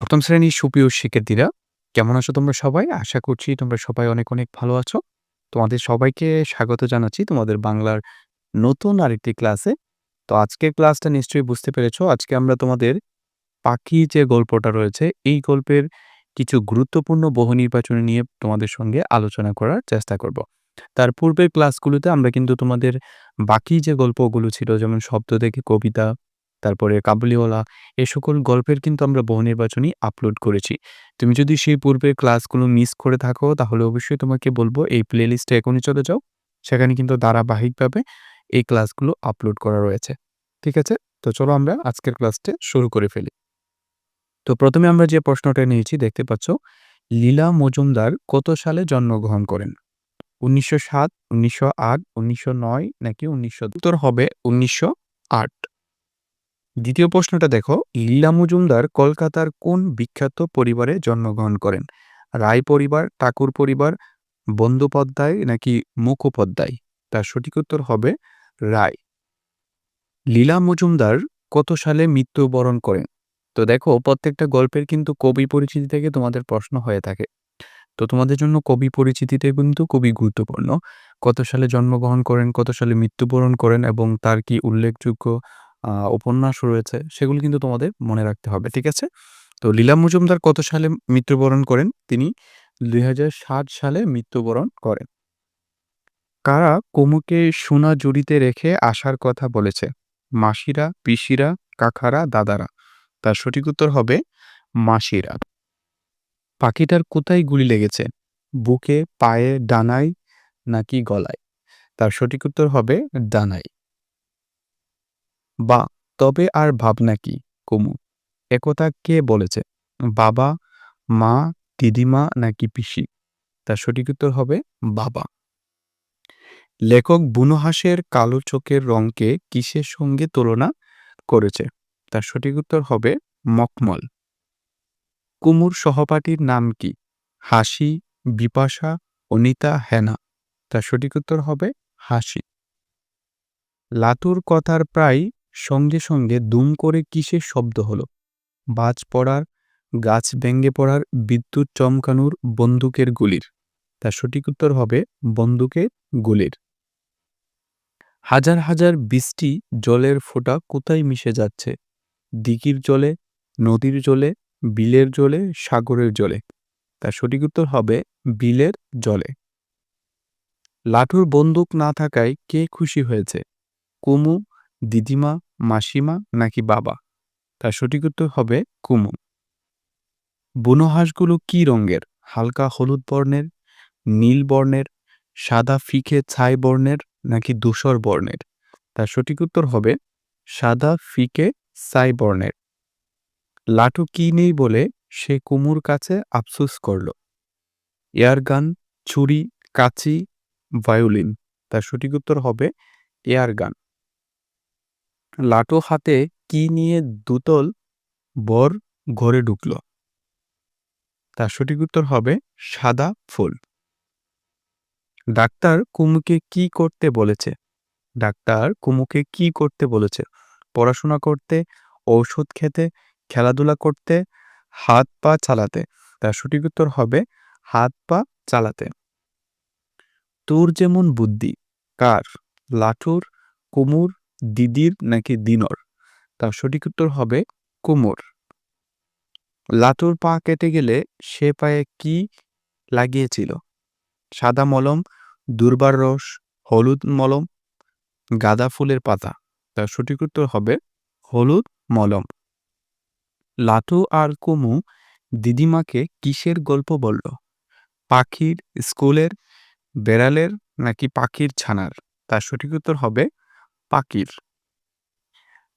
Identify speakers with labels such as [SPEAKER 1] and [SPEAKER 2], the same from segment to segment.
[SPEAKER 1] প্রথম শ্রেণির সুপ্রিয় শিক্ষার্থীরা, কেমন আছো তোমরা সবাই? আশা করছি তোমরা সবাই অনেক অনেক ভালো আছো। তোমাদের সবাইকে স্বাগত জানাচ্ছি তোমাদের বাংলার নতুন আরেকটি ক্লাসে। তো আজকের ক্লাসটা নিশ্চয়ই বুঝতে পেরেছ। আজকে আমরা তোমাদের পাখি যে গল্পটা রয়েছে, এই গল্পের কিছু গুরুত্বপূর্ণ বহু নির্বাচনী নিয়ে তোমাদের সঙ্গে আলোচনা করার চেষ্টা করব। তার পূর্বের ক্লাসগুলোতে আমরা কিন্তু তোমাদের বাকি যে গল্পগুলো ছিল, যেমন শব্দ দেখে কবিতা তারপরে কাবুলিওয়ালা এ সকল গল্পের কিন্তু আমরা বহু নির্বাচনী আপলোড করেছি। তুমি যদি সেই পূর্বের ক্লাসগুলো মিস করে থাকো, তাহলে অবশ্যই তোমাকে বলব এই প্লে লিস্টে এখনই চলে যাও। সেখানে কিন্তু ধারাবাহিকভাবে এই ক্লাসগুলো আপলোড করা রয়েছে। ঠিক আছে? তো চলো আমরা আজকের ক্লাসটা শুরু করে ফেলি। তো প্রথমে আমরা যে প্রশ্নটা নিয়েছি, দেখতে পাচ্ছ, লীলা মজুমদার কত সালে জন্মগ্রহণ করেন? উনিশশো সাত, উনিশশো আট, উনিশশো নয়, নাকি উনিশশো উত্তর হবে উনিশশো আট। দ্বিতীয় প্রশ্নটা দেখো, লীলা মজুমদার কলকাতার কোন বিখ্যাত পরিবারে জন্মগ্রহণ করেন? রায় পরিবার, ঠাকুর পরিবার, বন্দ্যোপাধ্যায় নাকি মুখোপাধ্যায়? তার সঠিক উত্তর হবে রায়। লীলা মজুমদার কত সালে মৃত্যুবরণ করেন? তো দেখো, প্রত্যেকটা গল্পের কিন্তু কবি পরিচিতি থেকে তোমাদের প্রশ্ন হয়ে থাকে। তো তোমাদের জন্য কবি পরিচিতিতে কিন্তু খুবই গুরুত্বপূর্ণ। কত সালে জন্মগ্রহণ করেন, কত সালে মৃত্যুবরণ করেন এবং তার কি উল্লেখযোগ্য উপন্যাস রয়েছে, সেগুলো কিন্তু তোমাদের মনে রাখতে হবে, ঠিক আছে? তো লীলা মজুমদার কত সালে মৃত্যুবরণ করেন? তিনি দুই সালে মৃত্যুবরণ করেন। কারা কুমুকে সোনা জুড়িতে রেখে আসার কথা বলেছে? মাসিরা, পিসিরা, কাকারা, দাদারা। তার সঠিক উত্তর হবে, মাসিরা। পাখিটার কোথায় গুলি লেগেছে? বুকে, পায়ে, ডানায় নাকি গলায়? তার সঠিক উত্তর হবে, ডানায়। বা তবে আর ভাবনা কি, কুমু? একথা কে বলেছে? বাবা, মা, দিদিমা নাকি পিসি? তার সঠিক উত্তর হবে বাবা। লেখক বুনোহাসের কালো চোখের রঙকে কিসের সঙ্গে তুলনা করেছে? তার সঠিক উত্তর হবে মকমল কুমুর সহপাঠীর নাম কি? হাসি, বিপাশা, অনিতা, হেনা। তার সঠিক উত্তর হবে হাসি। লাতুর কথার প্রায় সঙ্গে সঙ্গে দুম করে কিসের শব্দ হলো? বাজ পড়ার, গাছ ভেঙে পড়ার, বিদ্যুৎ চমকানোর বন্দুকের গুলির। তার সঠিক উত্তর হবে বন্দুকের গুলির। হাজার হাজার বৃষ্টি জলের ফোঁটা কোথায় মিশে যাচ্ছে? দিঘির জলে, নদীর জলে, বিলের জলে, সাগরের জলে। তার সঠিক উত্তর হবে বিলের জলে। লাঠুর বন্দুক না থাকায় কে খুশি হয়েছে? কুমু, দিদিমা মাসিমা নাকি বাবা? তার সঠিক উত্তর হবে কুমু বুনো হাঁসগুলো কী রঙের? হালকা হলুদ বর্ণের, নীল বর্ণের, সাদা ফিকে ছাই বর্ণের নাকি ধূসর বর্ণের? তার সঠিক উত্তর হবে সাদা ফিকে ছাই বর্ণের। লাটু কি নেই বলে সে কুমুর কাছে আফসুস করল। এয়ারগান, ছুরি, কাচি, ভায়োলিন। তার সঠিক উত্তর হবে এয়ারগান। লাটু হাতে কি নিয়ে দুতল বর ঘরে ঢুকল? তার সঠিক উত্তর হবে সাদা ফুল। ডাক্তার কুমুকে কি করতে বলেছে? ডাক্তার কুমুকে কি করতে বলেছে? পড়াশোনা করতে, ঔষধ খেতে, খেলাধুলা করতে, হাত পা চালাতে। তার সঠিক উত্তর হবে হাত পা চালাতে। তোর যেমন বুদ্ধি। কার? লাঠুর কুমুর দিদির নাকি দিনর? তার সঠিক উত্তর হবে কুমোর। লাটুর পা কেটে গেলে সে পায়ে কি লাগিয়েছিল? সাদা মলম, দুর্বার রস, হলুদ মলম, গাঁদা ফুলের পাতা। তার সঠিক উত্তর হবে হলুদ মলম। লাটু আর কুমু দিদিমাকে কিসের গল্প বলল? পাখির স্কুলের, বেড়ালের নাকি পাখির ছানার? তার সঠিক উত্তর হবে পাখির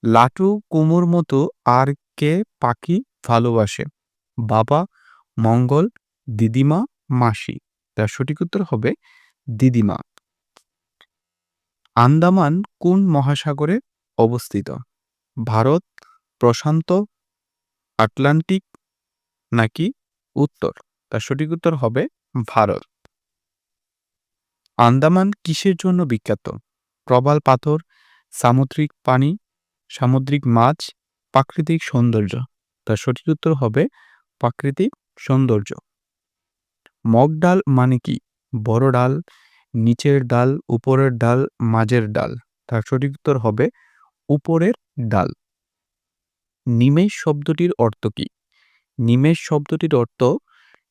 [SPEAKER 1] লাটু কুমুর মতো আর কে পাখি ভালোবাসে? বাবা মঙ্গল, দিদিমা, মাসি। তার সঠিক উত্তর হবে দিদিমা। আন্দামান কোন মহাসাগরে অবস্থিত? ভারত, প্রশান্ত, আটলান্টিক নাকি উত্তর? তার সঠিক উত্তর হবে ভারত। আন্দামান কিসের জন্য বিখ্যাত? প্রবাল পাথর সামুদ্রিক পানি, সামুদ্রিক মাছ, প্রাকৃতিক সৌন্দর্য। তার সঠিক উত্তর হবে প্রাকৃতিক সৌন্দর্য। মগ ডাল মানে কি? বড় ডাল, নিচের ডাল, উপরের ডাল, মাঝের ডাল। তার সঠিক উত্তর হবে উপরের ডাল। নিমেষ শব্দটির অর্থ কি? নিমেষ শব্দটির অর্থ,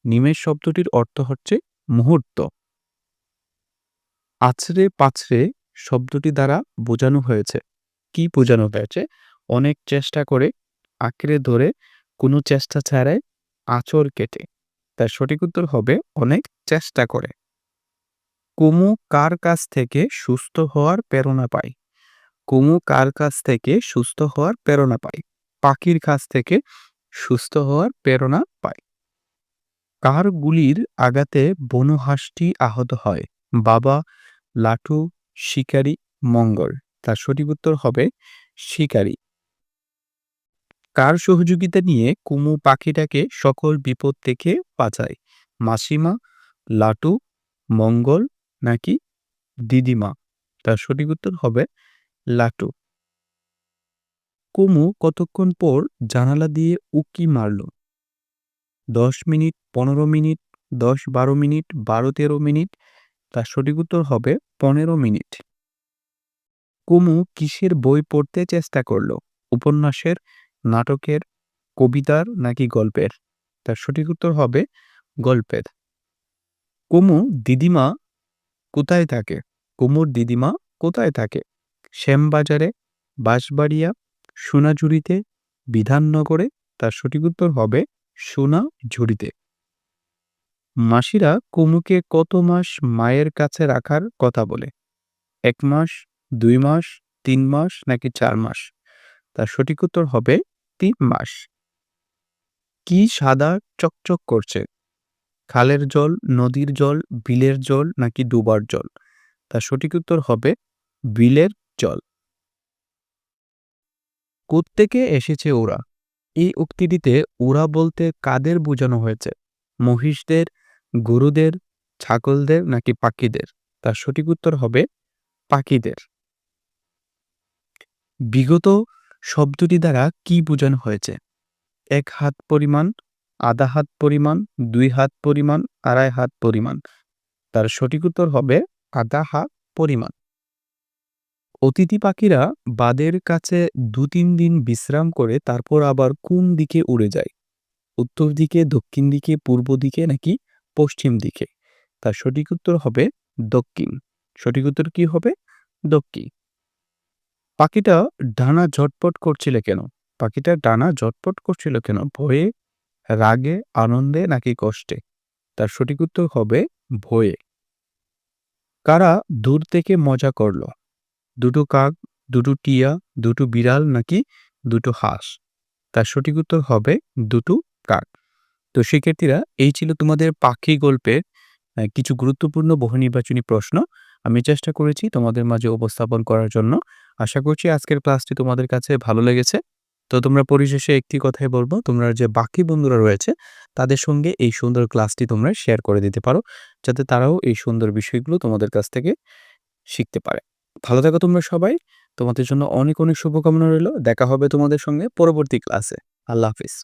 [SPEAKER 1] নিমেষ শব্দটির অর্থ হচ্ছে মুহূর্ত। আছড়ে পাছড়ে শব্দটি দ্বারা বোঝানো হয়েছে। কি বোঝানো হয়েছে? অনেক চেষ্টা করে আঁকড়ে ধরে কোনো চেষ্টা ছাড়াই আঁচড় কেটে। তার সঠিক উত্তর হবে অনেক চেষ্টা করে। কুমু কার কাছ থেকে সুস্থ হওয়ার প্রেরণা পায়? কুমু কার কাছ থেকে সুস্থ হওয়ার প্রেরণা পায়? পাখির কাছ থেকে সুস্থ হওয়ার প্রেরণা পায়। কার গুলির আঘাতে বনহাসটি আহত হয়। বাবা লাটু শিকারী মঙ্গল। তার সঠিক উত্তর হবে শিকারী। কার সহযোগিতা নিয়ে কুমু পাখিটাকে সকল বিপদ থেকে বাঁচায়? মাসিমা, লাটু, মঙ্গল নাকি দিদিমা? তার সঠিক উত্তর হবে লাটু। কুমু কতক্ষণ পর জানালা দিয়ে উকি মারল? দশ মিনিট, পনেরো মিনিট, দশ বারো মিনিট, বারো তেরো মিনিট তার সঠিক উত্তর হবে পনেরো মিনিট। কুমু কিসের বই পড়তে চেষ্টা করল? উপন্যাসের, নাটকের, কবিতার নাকি গল্পের? তার সঠিক উত্তর হবে গল্পের। কুমু, দিদিমা কোথায় থাকে? কুমুর দিদিমা কোথায় থাকে? শ্যামবাজারে, বাঁশবাড়িয়া, সোনাঝুরিতে, বিধাননগরে? তার সঠিক উত্তর হবে সোনাঝুরিতে। মাসিরা কুমুকে কত মাস মায়ের কাছে রাখার কথা বলে? এক মাস, দুই মাস, তিন মাস নাকি চার মাস? তার সঠিক উত্তর হবে তিন মাস। কি সাদা চকচক করছে? খালের জল, নদীর জল, বিলের জল নাকি ডুবার জল? তার সঠিক উত্তর হবে বিলের জল। কোত্থেকে এসেছে ওরা? এই উক্তিটিতে ওরা বলতে কাদের বোঝানো হয়েছে? মহিষদের গরুদের, ছাগলদের নাকি পাখিদের? তার সঠিক উত্তর হবে পাখিদের। বিগত শব্দটি দ্বারা কি বোঝানো হয়েছে? এক হাত পরিমাণ, আধা হাত পরিমাণ, দুই হাত পরিমাণ, আড়াই হাত পরিমাণ। তার সঠিক উত্তর হবে আধা হাত পরিমাণ। অতিথি পাখিরা বাদের কাছে দু তিন দিন বিশ্রাম করে তারপর আবার কোন দিকে উড়ে যায়? উত্তর দিকে, দক্ষিণ দিকে, পূর্ব দিকে নাকি পশ্চিম দিকে। তার সঠিক উত্তর হবে দক্ষিণ। সঠিক উত্তর কি হবে? দক্ষিণ। পাখিটা ডানা ঝটপট করছিল কেন? পাখিটা ডানা ঝটপট করছিল কেন? ভয়ে, রাগে, আনন্দে নাকি কষ্টে? তার সঠিক উত্তর হবে ভয়ে। কারা দূর থেকে মজা করল? দুটো কাক, দুটো টিয়া, দুটো বিড়াল নাকি দুটো হাঁস? তার সঠিক উত্তর হবে দুটো কাক। তো শিক্ষার্থীরা এই ছিল তোমাদের পাখি গল্পের কিছু গুরুত্বপূর্ণ বহু নির্বাচনী প্রশ্ন। আমি চেষ্টা করেছি তোমাদের মাঝে উপস্থাপন করার জন্য। আশা করছি আজকের ক্লাসটি তোমাদের কাছে ভালো লেগেছে। তো তোমরা পরিশেষে একটি কথাই বলব, তোমরা যে বাকি বন্ধুরা রয়েছে, তাদের সঙ্গে এই সুন্দর ক্লাসটি তোমরা শেয়ার করে দিতে পারো, যাতে তারাও এই সুন্দর বিষয়গুলো তোমাদের কাছ থেকে শিখতে পারে। ভালো থাকো তোমরা সবাই। তোমাদের জন্য অনেক অনেক শুভকামনা রইল। দেখা হবে তোমাদের সঙ্গে পরবর্তী ক্লাসে। আল্লাহ হাফিজ।